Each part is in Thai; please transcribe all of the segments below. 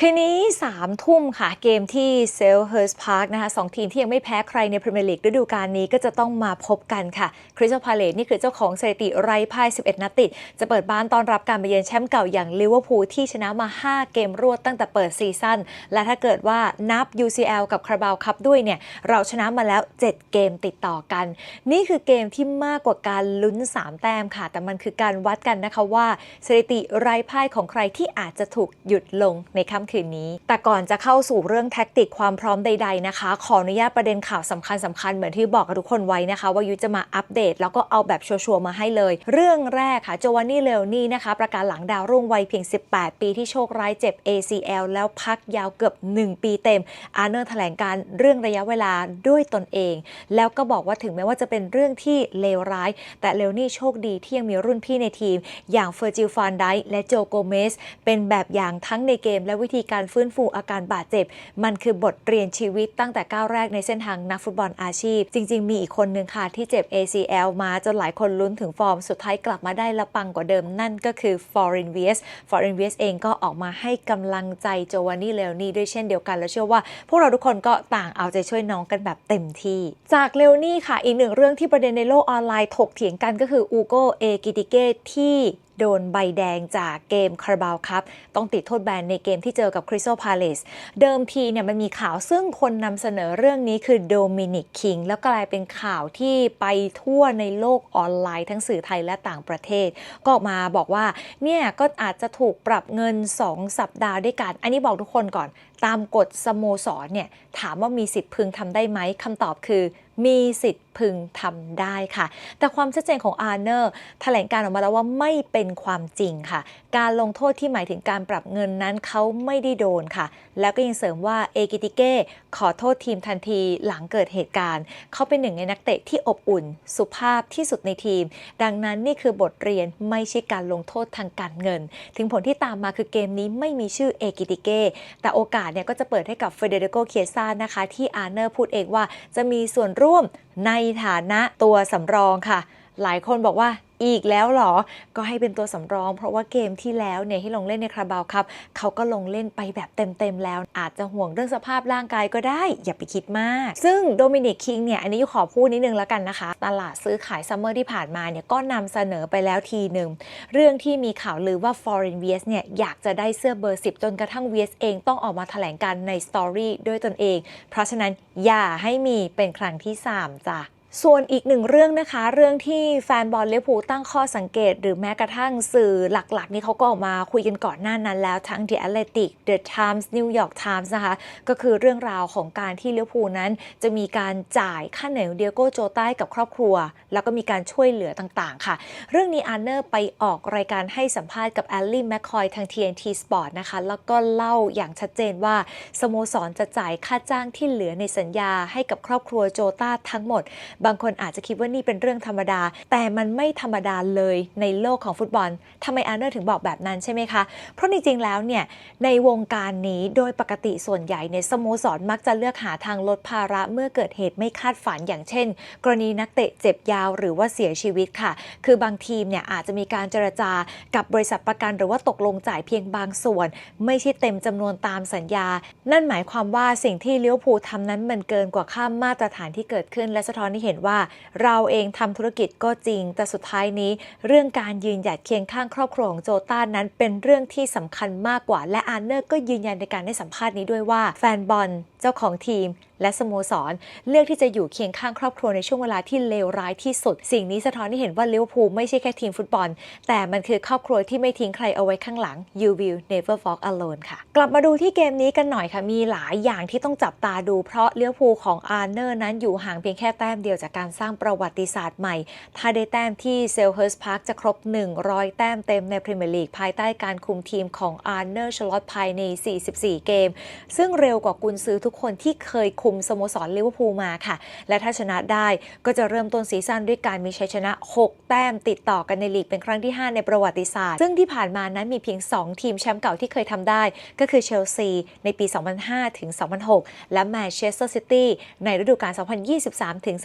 คืนนี้ 3 ทุ่มค่ะ เกมที่เซลเฮิร์สพาร์คนะคะสองทีมที่ยังไม่แพ้ใครในพรีเมียร์ลีกฤดูกาลนี้ก็จะต้องมาพบกันค่ะคริสตัลพาเลตนี่คือเจ้าของสถิติไร้พ่าย 11 นัดติด จะเปิดบ้านต้อนรับการมาเยือนแชมป์เก่าอย่างลิเวอร์พูลที่ชนะมา 5 เกมรวดตั้งแต่เปิดซีซั่นและถ้าเกิดว่านับ UCL กับคาราบาวคัพด้วยเนี่ย เราชนะมาแล้ว 7 เกมติดต่อกัน นี่คือเกมที่มากกว่าการลุ้น 3 แต้มค่ะ แต่มันคือการวัดกันนะคะว่าสถิติไร้พ่ายของใครที่อาจจะถูกหยุดลงในค่ำคืนนี้ แต่ก่อนจะเข้าสู่เรื่องแท็กติกความพร้อมใด ๆนะคะ ขออนุญาตประเด็นข่าวสำคัญสคัญๆเหมือนที่บอกกับทุกคนไว้นะคะ ว่ายุจะมาอัปเดต แล้วก็เอาแบบชัวร์ๆมาให้เลย เรื่องแรกค่ะโจวานนี่เลโอนี่นะคะ ประกาศหลังดาวรุ่งวัยเพียง 18 ปีที่โชคร้ายเจ็บ ACL แล้วพักยาวเกือบ 1 ปีเต็ม อาร์เนอร์แถลงการเรื่องระยะเวลาด้วยตนเอง แล้วก็บอกว่าถึงแม้ว่าจะเป็นเรื่องที่เลวร้าย แต่เลโอนี่โชคดีที่ยังมีรุ่นพี่ในทีม อย่างเฟอร์จิลฟานไดและโจโกเมสเป็นแบบอย่างทั้งในเกมและวิธีการฟื้นฟูอาการบาดเจ็บ มันคือบทเรียนชีวิตตั้งแต่ก้าวแรกในเส้นทางนักฟุตบอลอาชีพ จริง ๆ มีอีกคนนึงค่ะที่เจ็บ ACL มาจนหลายคนลุ้นถึงฟอร์มสุดท้ายกลับมาได้ละปังกว่าเดิมนั่นก็คือฟอร์ e นเวียสฟอร์ e นเวียสเองก็ออกมาให้กำลังใจโจวานนี่เลโอนี่ด้วยเช่นเดียวกันและเชื่อว่า พวกเราทุกคนก็ต่างเอาใจช่วยน้องกันแบบเต็มที่ จากเลโอนี่ค่ะ อีกหนึ่งเรื่องที่ประเด็นในโลกออนไลน์ถกเถียงกันก็คืออูโกเอกิติเกที่ โดนใบแดงจากเกมคาราบาวครับ ต้องติดโทษแบนในเกมที่เจอกับคริสตัลพาเลสเดิมทีเนี่ยมันมีข่าวซึ่งคนนำเสนอเรื่องนี้คือโดมินิกคิงแล้วกลายเป็นข่าวที่ไปทั่วในโลกออนไลน์ทั้งสื่อไทยและต่างประเทศ ก็ออกมาบอกว่าเนี่ยก็อาจจะถูกปรับเงิน 2 สัปดาห์ด้วยกัน อันนี้บอกทุกคนก่อนตามกฎสโมสรเนี่ยถามว่ามีสิทธิ์พึงทำได้ไหมคำตอบคือ มีสิทธิ์พึงทำได้ค่ะ แต่ความชัดเจนของอาร์เนอร์แถลงการออกมาแล้วว่าไม่เป็นความจริงค่ะ การลงโทษที่หมายถึงการปรับเงินนั้นเขาไม่ได้โดนค่ะ แล้วก็ยังเสริมว่าเอกิติเก้ขอโทษทีมทันทีหลังเกิดเหตุการณ์ เขาเป็นหนึ่งในนักเตะที่อบอุ่น สุภาพที่สุดในทีม ดังนั้นนี่คือบทเรียนไม่ใช่การลงโทษทางการเงิน ถึงผลที่ตามมาคือเกมนี้ไม่มีชื่อเอกิติเก้แต่โอกาสเนี่ยก็จะเปิดให้กับเฟเดริโก เคซ่านะคะ ที่อาร์เนอร์พูดเองว่า จะมีส่วนร่วมในฐานะตัวสำรองค่ะ หลายคนบอกว่า อีกแล้วเหรอ ก็ให้เป็นตัวสำรอง เพราะว่าเกมที่แล้วเนี่ยที่ลงเล่นในคาราบาวครับเขาก็ลงเล่นไปแบบเต็มๆแล้ว อาจจะห่วงเรื่องสภาพร่างกายก็ได้ อย่าไปคิดมาก ซึ่งโดมินิกคิงเนี่ยอันนี้ขอพูดนิดนึงแล้วกันนะคะ ตลาดซื้อขายซัมเมอร์ที่ผ่านมาเนี่ยก็นำเสนอไปแล้วทีหนึ่งเรื่องที่มีข่าวลือว่า Foreign VS เนี่ยอยากจะได้เสื้อเบอร์ 10 จนกระทั่ง VS เองต้องออกมาแถลงการในสตอรี่ด้วยตนเอง เพราะฉะนั้นอย่าให้มีเป็นครั้งที่สามจ้ะ ส่วนอีกหนึ่งเรื่องนะคะ เรื่องที่แฟนบอลเลยวอร์พูลตั้งข้อสังเกต หรือแม้กระทั่งสื่อหลักๆ นี่เขาก็ออกมาคุยกันก่อนหน้านั้นแล้วทั้ง The Athletic The Times New York Times นะคะ ก็คือเรื่องราวของการที่เลยวอร์พูลนั้น จะมีการจ่ายค่าเหนื่อยเดียโกโจต้ากับครอบครัว แล้วก็มีการช่วยเหลือต่างๆ ค่ะ เรื่องนี้อาร์เนอร์ไปออกรายการให้สัมภาษณ์กับแอลลี่แมคคอยทาง TNT Sport นะคะแล้วก็เล่าอย่างชัดเจนว่าสโมสรจะจ่ายค่าจ้างที่เหลือในสัญญาให้กับครอบครัวโจต้าทั้งหมดบางคนอาจจะคิดว่านี่เป็นเรื่องธรรมดา แต่มันไม่ธรรมดาเลยในโลกของฟุตบอลทำไมอาร์เนอร์ถึงบอกแบบนั้นใช่ไหมคะ เพราะจริงๆแล้วเนี่ยในวงการนี้โดยปกติส่วนใหญ่ในยสโมสรมักจะเลือกหาทางลดภาระเมื่อเกิดเหตุไม่คาดฝันอย่างเช่น กรณีนักเตะเจ็บยาวหรือว่าเสียชีวิตค่ะ คือบางทีมเนี่ยอาจจะมีการเจรจากับบริษัทประกัน หรือว่าตกลงจ่ายเพียงบางส่วน ไม่ใช่เต็มจำนวนตามสัญญา นั่นหมายความว่าสิ่งที่เลี้ยวภูลทำนั้นมันเกินกว่าค่ามาตรฐานที่เกิดขึ้นและสะท้อนให้เห็นว่าเราเองทำธุรกิจก็จริง แต่สุดท้ายนี้ เรื่องการยืนหยัดเคียงข้างครอบครัวของโจต้านั้นเป็นเรื่องที่สำคัญมากกว่า และอาร์เนอร์ก็ยืนยันในการให้สัมภาษณ์นี้ด้วยว่าแฟนบอลเจ้าของทีมและสโมสร เลือกที่จะอยู่เคียงข้างครอบครัวในช่วงเวลาที่เลวร้ายที่สุด สิ่งนี้สะท้อนให้เห็นว่าลิเวอร์พูลไม่ใช่แค่ทีมฟุตบอล แต่มันคือครอบครัวที่ไม่ทิ้งใครเอาไว้ข้างหลัง you will never walk alone ค่ะ กลับมาดูที่เกมนี้กันหน่อยค่ะ มีหลายอย่างที่ต้องจับตาดู เพราะลิเวอร์พูลของอาร์เนอร์นั้นอยู่ห่างเพียงแค่แต้มเดียวจากการสร้างประวัติศาสตร์ใหม่ ถ้าได้แต้มที่เซลเฮิร์สพาร์คจะครบ 100 แต้มเต็มในพรีเมียร์ลีกภายใต้การคุมทีมของอาร์เนอร์ชลอตภายใน 44 เกม ซึ่งเร็วกว่ากุนซือทุกคนที่เคยคุมสโมสรลิเวอร์พูลมาค่ะ และถ้าชนะได้ก็จะเริ่มต้นซีซั่นด้วยการมีชัยชนะ 6 แต้มติดต่อกันในลีกเป็นครั้งที่ 5 ในประวัติศาสตร์ ซึ่งที่ผ่านมานั้นมีเพียง 2 ทีมแชมป์เก่าที่เคยทำได้ ก็คือเชลซีในปี 2005 ถึง 2006 และแมนเชสเตอร์ซิตี้ในฤดูกาล 2023 ถึง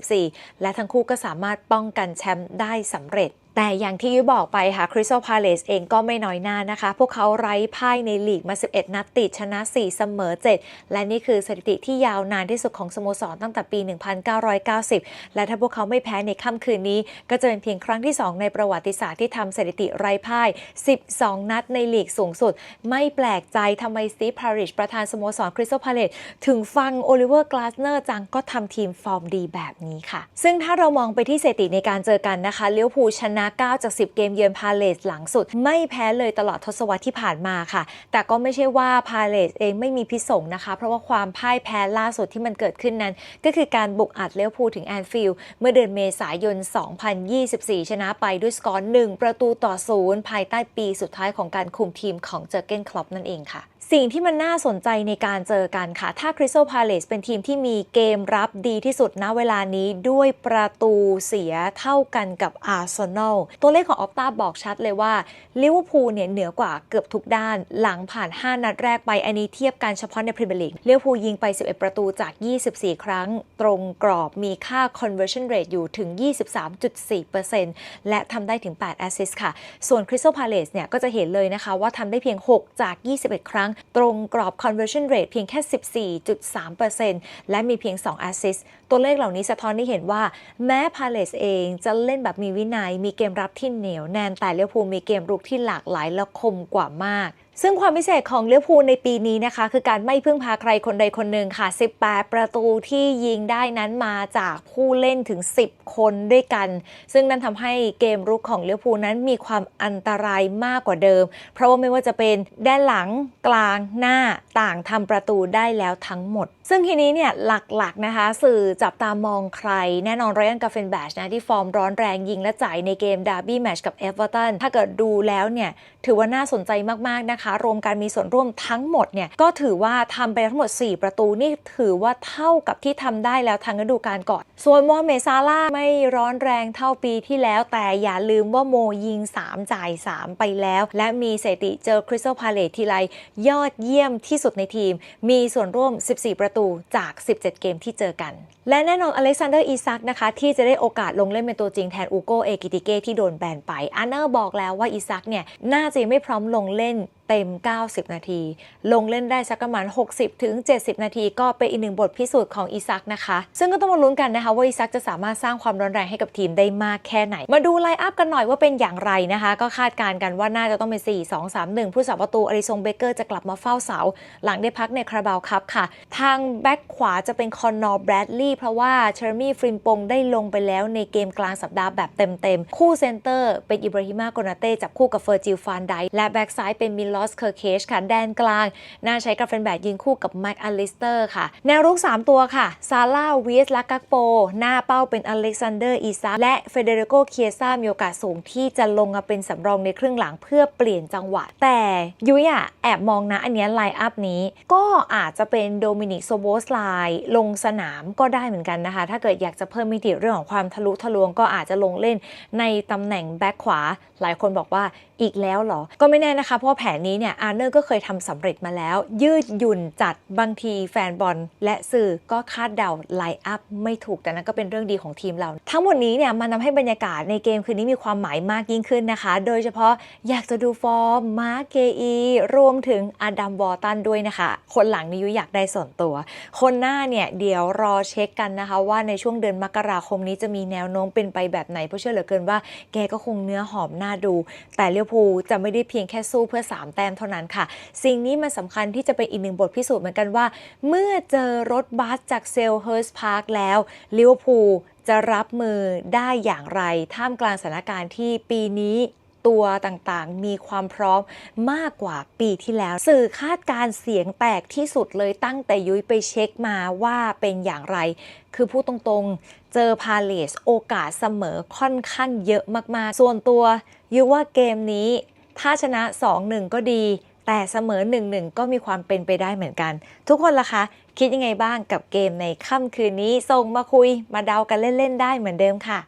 2024 และทั้งคู่ก็สามารถป้องกันแชมป์ได้สำเร็จ แต่อย่างที่ยุ้ยบอกไปค่ะ Crystal Palace เองก็ไม่น้อยหน้านะคะ พวกเขาไร้พ่ายในลีกมา 11 นัดติดชนะ 4 เสมอ 7 และนี่คือสถิติที่ยาวนานที่สุดของสโมสรตั้งแต่ปี 1990 และถ้าพวกเขาไม่แพ้ในค่ำคืนนี้ ก็จะเป็นเพียงครั้งที่ 2 ในประวัติศาสตร์ที่ทำสถิติไร้พ่าย 12 นัดในลีกสูงสุด ไม่แปลกใจทำไมสตีฟพาริชประธานสโมสร Crystal Palace ถึงฟังโอลิเวอร์กลาสเนอร์จังก็ทำทีมฟอร์มดีแบบนี้ค่ะ ซึ่งถ้าเรามองไปที่สถิติในการเจอกันนะคะเลี้ยวภูชนะ9 จาก 10 เกมเยือนพาเลสหลังสุด ไม่แพ้เลยตลอดทศวรรษที่ผ่านมาค่ะ แต่ก็ไม่ใช่ว่าพาเลสเองไม่มีพิษสงนะคะ เพราะว่าความพ่ายแพ้ล่าสุดที่มันเกิดขึ้นนั้น ก็คือการบุกอัดเลี้ยวภูถึงแอนฟิลด์เมื่อเดือนเมษายน 2024 ชนะไปด้วยสกอร์1ประตูต่อศูนย์ภายใต้ปีสุดท้ายของการคุมทีมของเจอเกนคลอปนั่นเองค่ะสิ่งที่มันน่าสนใจในการเจอกันค่ะ ถ้า Crystal Palace เป็นทีมที่มีเกมรับดีที่สุดณเวลานี้ด้วยประตูเสียเท่ากันกับอาร์เซนอลตัวเลขของออฟตาบอกชัดเลยว่าลิเวอร์พูลเนี่ยเหนือกว่าเกือบทุกด้านหลังผ่าน 5 นัดแรกไป อันนี้เทียบกันเฉพาะในพรีเมียร์ลีกลิเวอร์พูลยิงไป 11 ประตูจาก 24 ครั้ง ตรงกรอบมีค่า conversion rate อยู่ถึง 23.4%และทำได้ถึง 8 assist ค่ะ ส่วน Crystal Palace เนี่ยก็จะเห็นเลยนะคะว่าทำได้เพียง 6 จาก 21 ครั้ง ตรงกรอบ conversion rate เพียงแค่ 14.3%และมีเพียง 2 assist ตัวเลขเหล่านี้สะท้อนให้เห็นว่าแม้ Palace เองจะเล่นแบบมีวินัยมีเกมมรับที่เหนียวแน่นแต่เลี้ยวภูมีเกมรุกที่หลากหลายและคมกว่ามากซึ่งความพิเศษของเลี้ยวภูในปีนี้นะคะ คือการไม่พึ่งพาใครคนใดคนหนึ่งค่ะ 18 ประตูที่ยิงได้นั้นมาจากผู้เล่นถึง 10 คนด้วยกัน ซึ่งนั่นทำให้เกมรุกของเลี้ยวภูนั้นมีความอันตรายมากกว่าเดิม เพราะว่าไม่ว่าจะเป็นด้านหลังกลางหน้าต่างทำประตูได้แล้วทั้งหมด ซึ่งทีนี้เนี่ยหลักๆนะคะ สื่อจับตามองใคร แน่นอนไรอันกาเฟนแบชนะที่ฟอร์มร้อนแรงยิงและจ่ายในเกมดาร์บี้แมชกับเอเวอร์ตันถ้าเกิดดูแล้วเนี่ย ถือว่าน่าสนใจมาก ๆ นะคะ รวมการมีส่วนร่วมทั้งหมดเนี่ย ก็ถือว่าทำไปทั้งหมด 4 ประตูนี่ถือว่าเท่ากับที่ทำได้แล้วทั้งฤดูกาลก่อน ส่วนโมเมซาร่าไม่ร้อนแรงเท่าปีที่แล้ว แต่อย่าลืมว่าโมยิง 3 จ่าย 3 ไปแล้ว และมีสถิติเจอคริสตัลพาเลตทีไรยอดเยี่ยมที่สุดในทีม มีส่วนร่วม 14 ประตูจาก 17 เกมที่เจอกัน และแน่นอนอเล็กซานเดอร์อีซักนะคะที่จะได้โอกาสลงเล่นเป็นตัวจริงแทนอูโกเอกิติเก้ที่โดนแบนไปอาร์เนอร์บอกแล้วว่าอีซักเนี่ยน่าจะยังไม่พร้อมลงเล่น เต็ม 90 นาที ลงเล่นได้สักประมาณ 60 ถึง 70 นาที ก็เป็นอีกหนึ่งบทพิสูจน์ของอีซักนะคะ ซึ่งก็ต้องมาลุ้นกันนะคะ ว่าอีซักจะสามารถสร้างความร้อนแรงให้กับทีมได้มากแค่ไหน มาดูไลน์อัพกันหน่อยว่าเป็นอย่างไรนะคะ ก็คาดการณ์กันว่าน่าจะต้องเป็น 4 2 3 1 ผู้สาประตูอริซงเบเกอร์จะกลับมาเฝ้าเสา หลังได้พักในคาราบาวคัพค่ะ ทางแบ็กขวาจะเป็นคอนนอร์แบรดลีย์เพราะว่าเชอร์มี่ฟริมปงได้ลงไปแล้วในเกมกลางสัปดาห์แบบเต็มๆคู่เซนเตอร์เป็นอิบราฮิมาโกนาเต้จับคู่กับเฟอร์จิลฟานไดและแบ็กซ้ายเป็นมิลลอสเคอร์เคชค่ะ แดนกลาง น่าใช้กับแฟนแบกยืนคู่กับแม็กอลิสเตอร์ค่ะ แนวรุก 3 ตัวค่ะ ซาร่าวีสและกักโป หน้าเป้าเป็นอเล็กซานเดอร์ อีซักและเฟเดริโก เคียซ่ามีโอกาสสูงที่จะลงมาเป็นสำรองในครึ่งหลังเพื่อเปลี่ยนจังหวะ แต่ยุ้ยอะแอบมองนะอันเนี้ไลน์อัพนี้ ก็อาจจะเป็นโดมินิกโซโบสไลลงสนามก็ได้เหมือนกันนะคะ ถ้าเกิดอยากจะเพิ่มมิติเรื่องของความทะลุทะลวงก็อาจจะลงเล่นในตำแหน่งแบ็คขวา หลายคนบอกว่าอีกแล้วเหรอ ก็ไม่แน่นะคะเพราะแผนนี้เนี่ยอาร์เนอร์ก็เคยทำสำเร็จมาแล้ว ยืดหยุ่นจัดบางทีแฟนบอลและสื่อก็คาดเดาไลน์อัพไม่ถูกแต่นั่นก็เป็นเรื่องดีของทีมเรา ทั้งหมดนี้เนี่ยมันทำให้บรรยากาศในเกมคืนนี้มีความหมายมากยิ่งขึ้นนะคะ โดยเฉพาะอยากจะดูฟอร์มมาร์เกอีรวมถึงอดัมวอตันด้วยนะคะ คนหลังนี่ยุอยากได้ส่วนตัว คนหน้าเนี่ยเดี๋ยวรอเช็คกันนะคะ ว่าในช่วงเดือนมกราคมนี้จะมีแนวโน้มเป็นไปแบบไหนเพราะเชื่อเหลือเกินว่าแกก็คงเนื้อหอมน่าดู แต่เลี้ยวภูลจะไม่ได้เพียงแค่สู้เพื่อ 3แต้มเท่านั้นค่ะ สิ่งนี้มันสำคัญที่จะเป็นอีกหนึ่งบทพิสูจน์เหมือนกันว่า เมื่อเจอรถบัสจากเซลเฮิร์สพาร์คแล้วลิเวอร์พูลจะรับมือได้อย่างไร ท่ามกลางสถานการณ์ที่ปีนี้ตัวต่างๆ มีความพร้อมมากกว่าปีที่แล้ว สื่อคาดการเสียงแตกที่สุดเลยตั้งแต่ยุ้ยไปเช็คมาว่าเป็นอย่างไร คือพูดตรงๆ เจอพาเลสโอกาสเสมอค่อนข้างเยอะมากๆ ส่วนตัวยุ้ยว่าเกมนี้ ถ้าชนะ 2-1 ก็ดี แต่เสมอ 1-1 ก็มีความเป็นไปได้เหมือนกัน ทุกคนล่ะคะ คิดยังไงบ้างกับเกมในค่ำคืนนี้ส่งมาคุยมาเดากันเล่น ๆ ได้เหมือนเดิมค่ะ